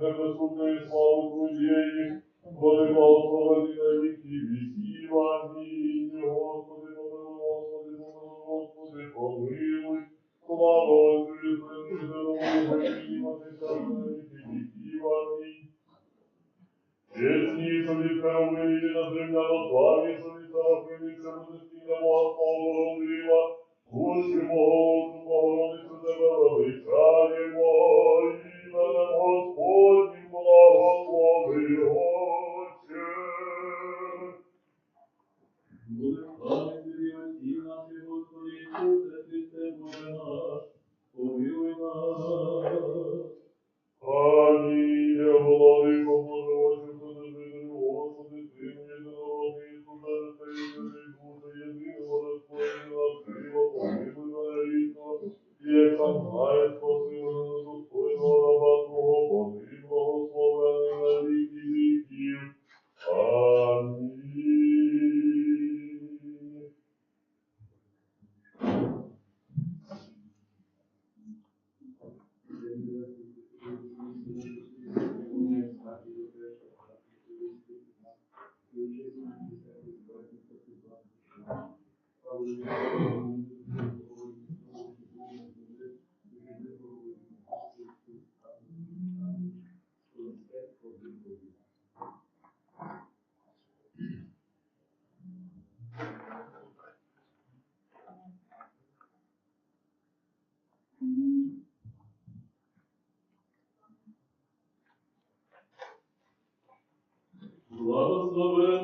преподобної слави Твоєї, вони благословені на віки віків. Амінь. Господи, помилуй, Господи, помилуй, Господи, помилуй. Слава Отцю і Сину і Святому Духу, і Матері, на віки віків. Амінь. Чесні собі певні, і на земля на славі собі, та впиниться, буде стіна Бога, Бога, Бога, Бога, Бога, Бога, unsere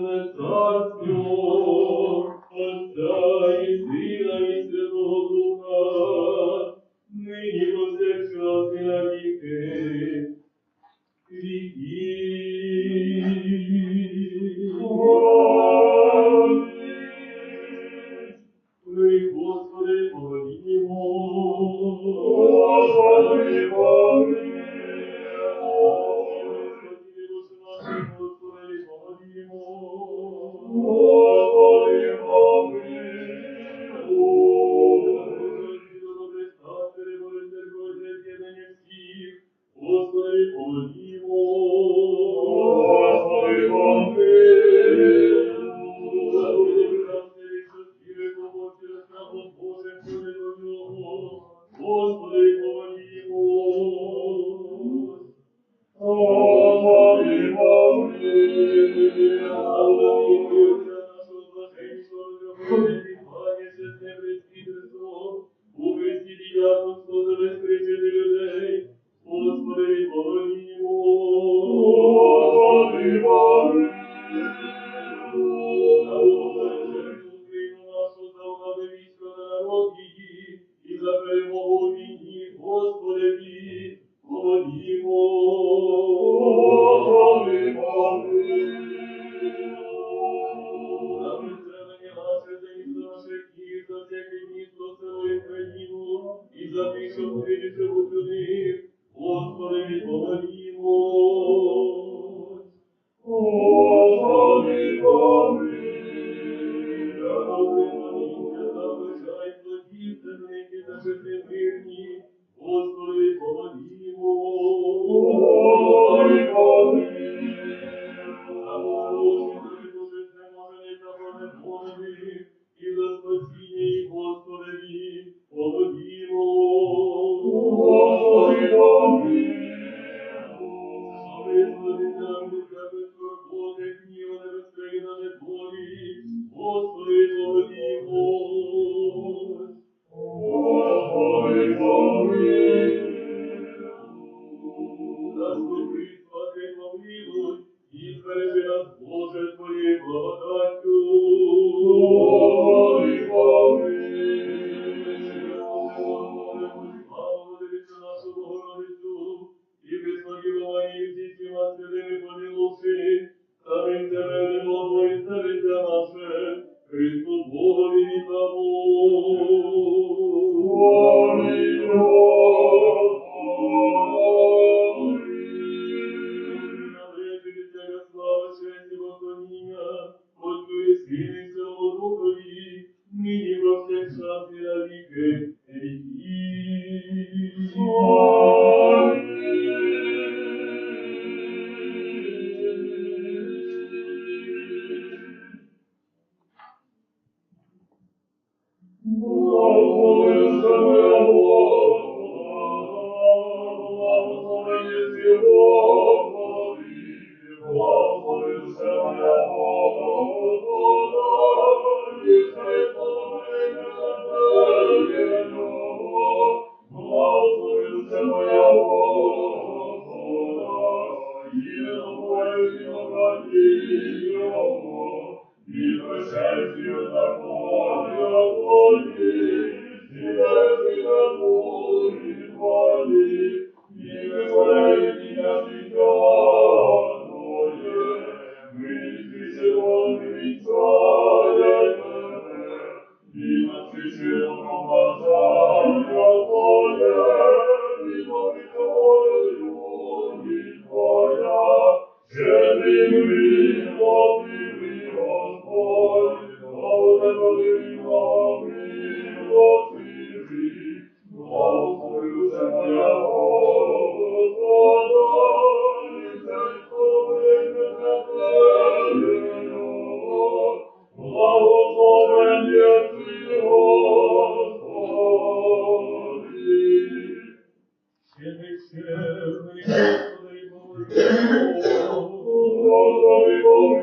salvo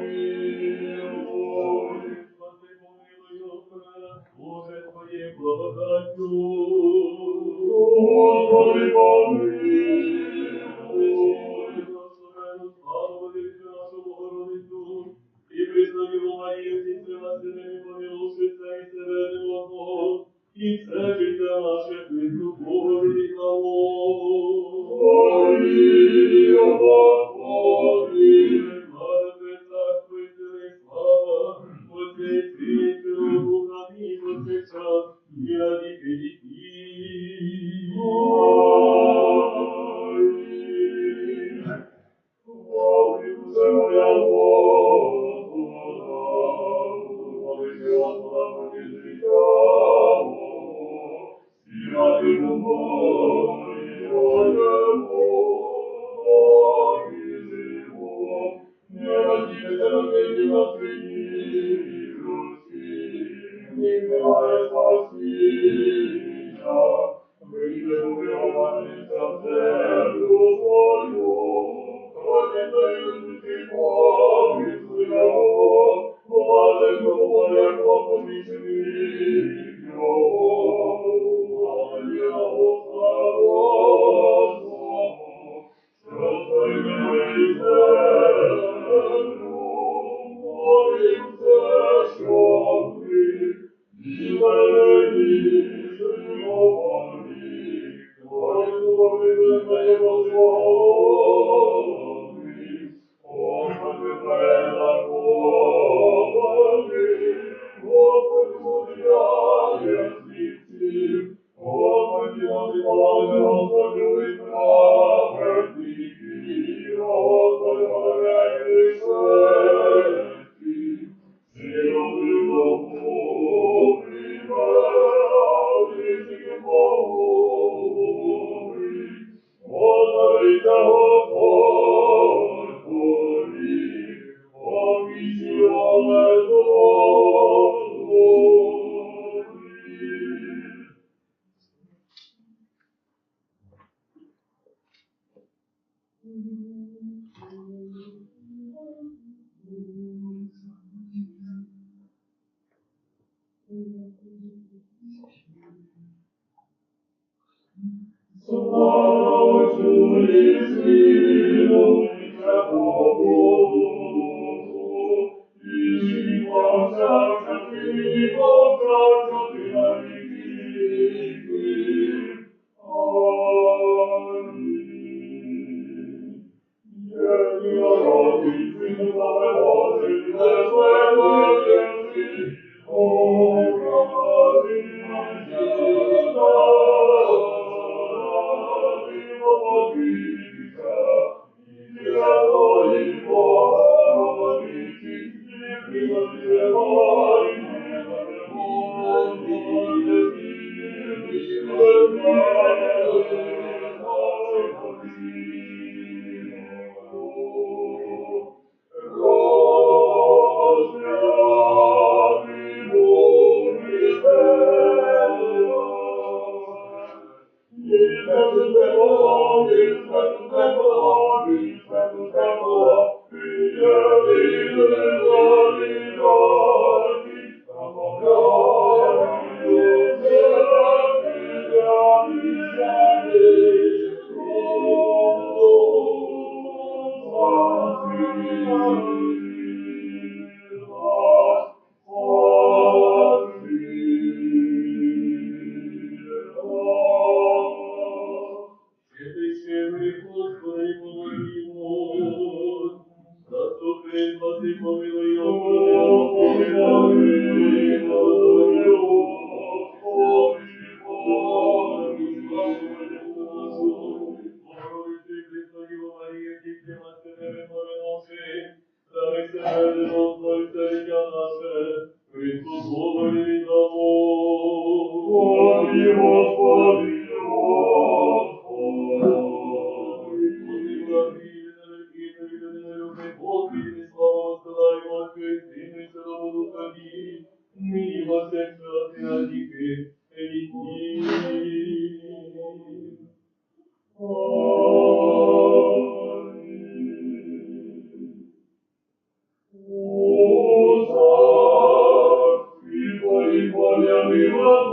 know you Hallelujah.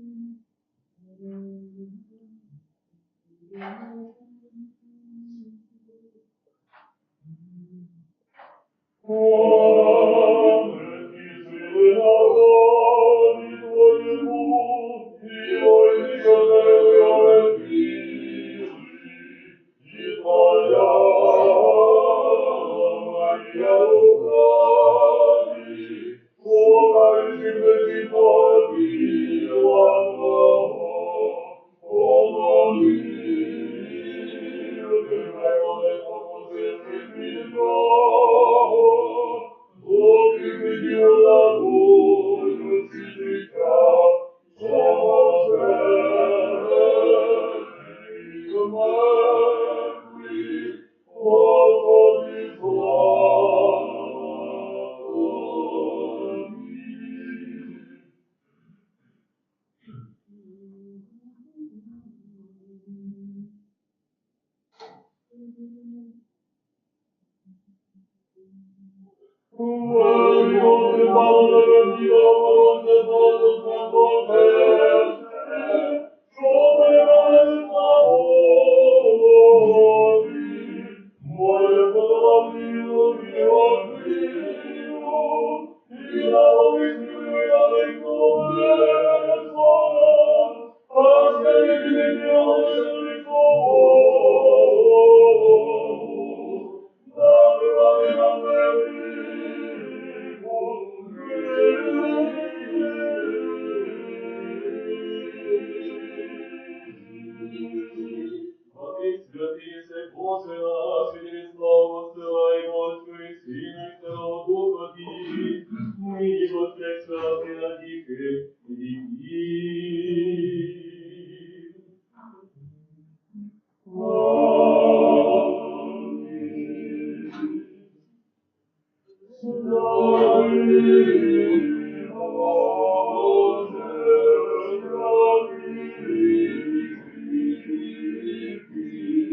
mm Lord. Thank you.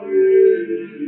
Amém.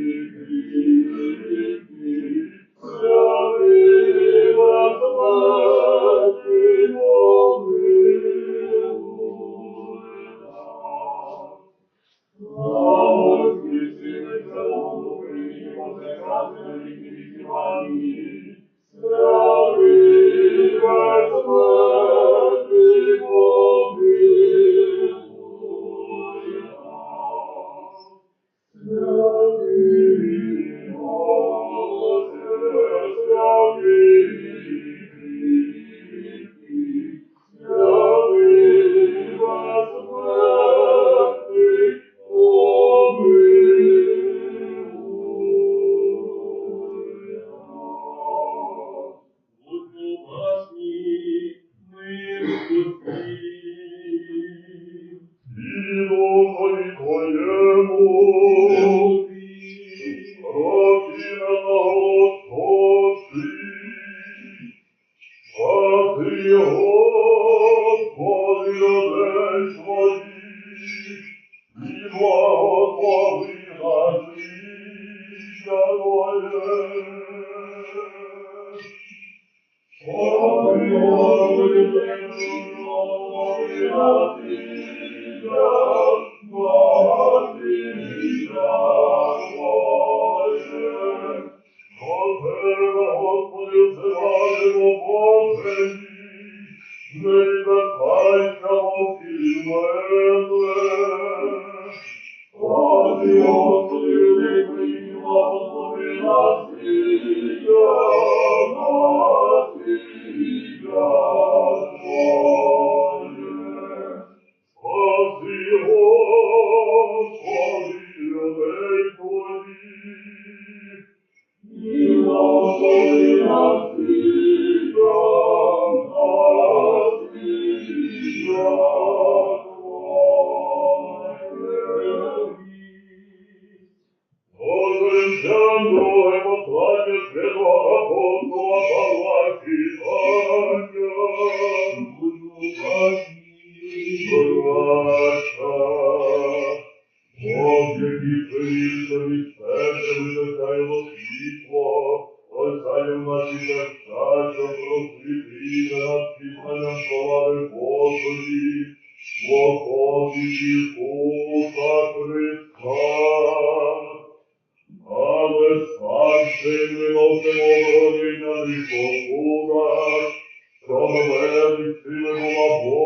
有 estrela no labor.